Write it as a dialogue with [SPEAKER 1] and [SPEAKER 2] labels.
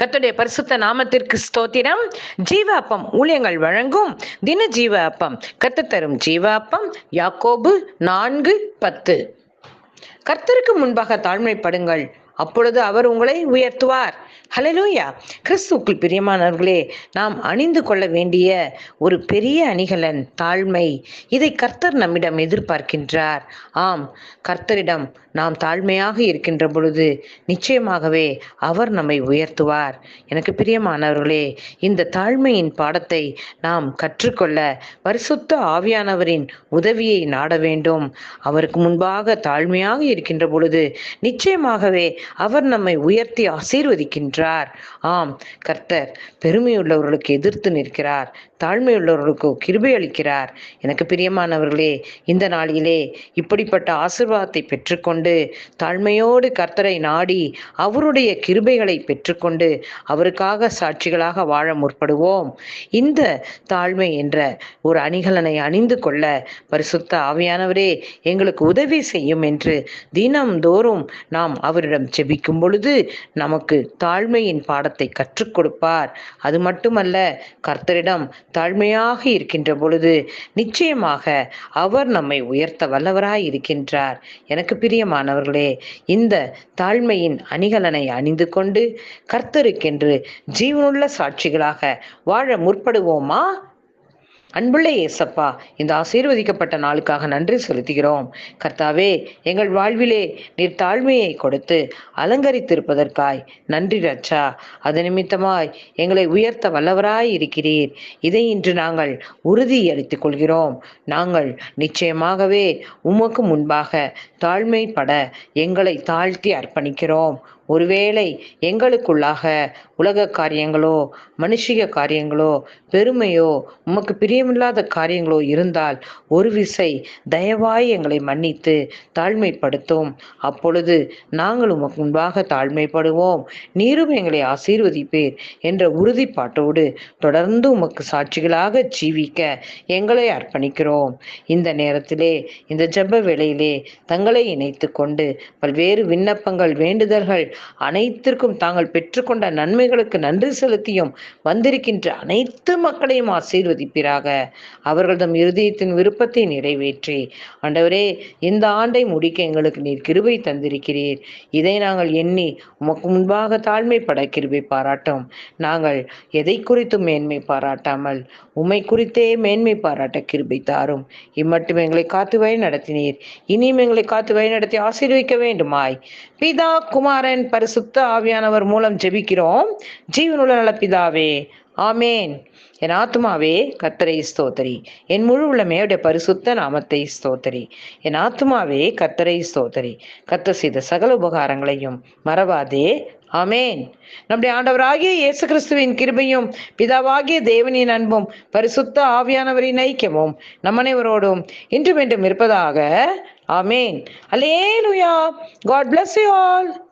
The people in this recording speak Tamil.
[SPEAKER 1] கத்துடைய பரிசுத்த நாமத்திற்கு ஸ்தோத்திரம் ஜீவ அப்பம் ஊழியங்கள் வழங்கும் தின ஜீவ அப்பம் கத்து தரும் ஜீவ அப்பம் யாக்கோபு நான்கு பத்து கர்த்தருக்கு முன்பாக தாழ்மைப்படுங்கள் அப்பொழுது அவர் உங்களை உயர்த்துவார் ஹலலூயா கிறிஸ்துக்குள் பிரியமானவர்களே நாம் அணிந்து கொள்ள வேண்டிய ஒரு பெரிய அணிகலன் தாழ்மை இதை கர்த்தர் நம்மிடம் எதிர்பார்க்கின்றார் ஆம் கர்த்தரிடம் நாம் தாழ்மையாக இருக்கின்ற பொழுது நிச்சயமாகவே அவர் நம்மை உயர்த்துவார் எனக்கு பிரியமானவர்களே இந்த தாழ்மையின் பாடத்தை நாம் கற்றுக்கொள்ள பரிசுத்த ஆவியானவரின் உதவியை நாட வேண்டும் அவருக்கு முன்பாக தாழ்மையாக இருக்கின்ற பொழுது நிச்சயமாகவே அவர் நம்மை உயர்த்தி ஆசீர்வதிக்கின்றார் நிற்கிறார் ஆம் கர்த்தர் பெருமையுள்ளவர்களுக்கு எதிர்த்து நிற்கிறார் தாழ்மையுள்ளவர்களுக்கு கிருபை அளிக்கிறார் எனக்கு பிரியமானவர்களே இந்த நாளிலே இப்படிப்பட்ட ஆசிர்வாதத்தை பெற்றுக்கொண்டு தாழ்மையோடு கர்த்தரை நாடி அவருடைய கிருபைகளை பெற்றுக்கொண்டு அவருக்காக சாட்சிகளாக வாழ முற்படுவோம் இந்த தாழ்மை என்ற ஒரு அணிகலனை அணிந்து கொள்ள பரிசுத்த ஆவியானவரே எங்களுக்கு உதவி செய்யும் என்று தினம்தோறும் நாம் அவரிடம் செபிக்கும் பொழுது நமக்கு தாழ்மையின் பாடத்தை கற்றுக் கொடுப்பார் அது மட்டுமல்ல கர்த்தரிடம் தாழ்மையாக இருக்கின்ற பொழுது நிச்சயமாக அவர் நம்மை உயர்த்த வல்லவராய் இருக்கின்றார் எனக்கு பிரியமானவர்களே இந்த தாழ்மையின் அணிகலனை அணிந்து கொண்டு கர்த்தருக்கென்று ஜீவனுள்ள சாட்சிகளாக வாழ முற்படுவோமா அன்புள்ள ஏசப்பா இந்த ஆசீர்வதிக்கப்பட்ட நாளுக்காக நன்றி செலுத்துகிறோம் கர்த்தாவே எங்கள் வாழ்விலே நீர் தாழ்மையை கொடுத்து அலங்கரித்திருப்பதற்காய் நன்றி ரச்சா அது நிமித்தமாய் எங்களை உயர்த்த வல்லவராய் இருக்கிறீர் இதை இன்று நாங்கள் அளித்துக் கொள்கிறோம் நாங்கள் நிச்சயமாகவே உமக்கு முன்பாக தாழ்மைப்பட எங்களை தாழ்த்தி அர்ப்பணிக்கிறோம் ஒருவேளை எங்களுக்குள்ளாக உலக காரியங்களோ மனுஷிக காரியங்களோ பெருமையோ உமக்கு பிரியமில்லாத காரியங்களோ இருந்தால் ஒரு விசை தயவாய் எங்களை மன்னித்து தாழ்மைப்படுத்தும் அப்பொழுது நாங்கள் உமக்கு முன்பாக தாழ்மைப்படுவோம் நீரும் எங்களை ஆசீர்வதிப்பீர் என்ற உறுதிப்பாட்டோடு தொடர்ந்து உமக்கு சாட்சிகளாக ஜீவிக்க எங்களை அர்ப்பணிக்கிறோம் இந்த நேரத்திலே இந்த ஜெப வேளையிலே தங்களை இணைத்து கொண்டு பல்வேறு விண்ணப்பங்கள் வேண்டுதல்கள் அனைத்திற்கும் தாங்கள் பெற்றுக்கொண்ட நன்மைகளுக்கு நன்றி செலுத்தியும் வந்திருக்கின்ற அனைத்து மக்களையும் ஆசீர்வதிப்பீராக அவர்கள் இருதயத்தின் விருப்பத்தை நிறைவேற்றி ஆண்டவரே இந்த ஆண்டை முடிக்க எங்களுக்கு நீர் கிருபை தந்திருக்கிறீர் இதை நாங்கள் எண்ணி உமக்கு முன்பாக தாழ்மை பட கிருபை பாராட்டும் நாங்கள் எதை குறித்தும் மேன்மை பாராட்டாமல் உமை குறித்தே மேன்மை பாராட்ட கிருபை தாரும் இம்மட்டும் எங்களை காத்து வழி நடத்தினீர் இனியும் எங்களை காத்து வழி நடத்தி ஆசீர்விக்க வேண்டுமாய் பிதா குமாரன் தூதரின் பரிசுத்த ஆவியானவர் மூலம் ஜெபிக்கிறோம் ஜீவனுள்ள நலப்பிதாவே ஆமேன் என் ஆத்மாவே கத்தரை ஸ்தோத்தரி என் முழு உள்ளமே அவருடைய பரிசுத்த நாமத்தை ஸ்தோத்தரி என் ஆத்மாவே கத்தரை ஸ்தோத்தரி கத்த செய்த சகல உபகாரங்களையும் மறவாதே ஆமேன் நம்முடைய ஆண்டவராகிய இயேசு கிறிஸ்துவின் கிருபையும் பிதாவாகிய தேவனின் அன்பும் பரிசுத்த ஆவியானவரின் ஐக்கியமும் நம்மனைவரோடும் இன்று மீண்டும் இருப்பதாக amen hallelujah God bless you all